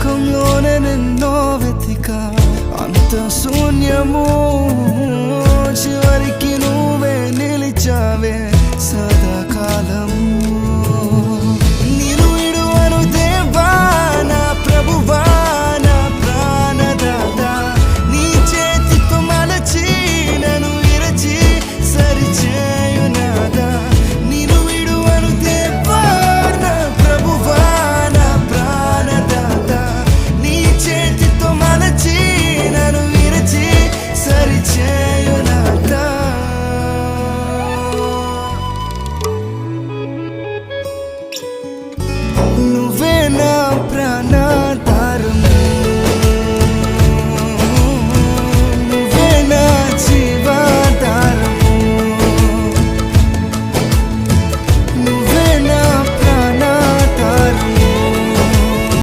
లోకంలోనే నిన్నో వెతిక అంత శూన్యము చివరికి నువ్వే నిలిచావే. సదాకాలం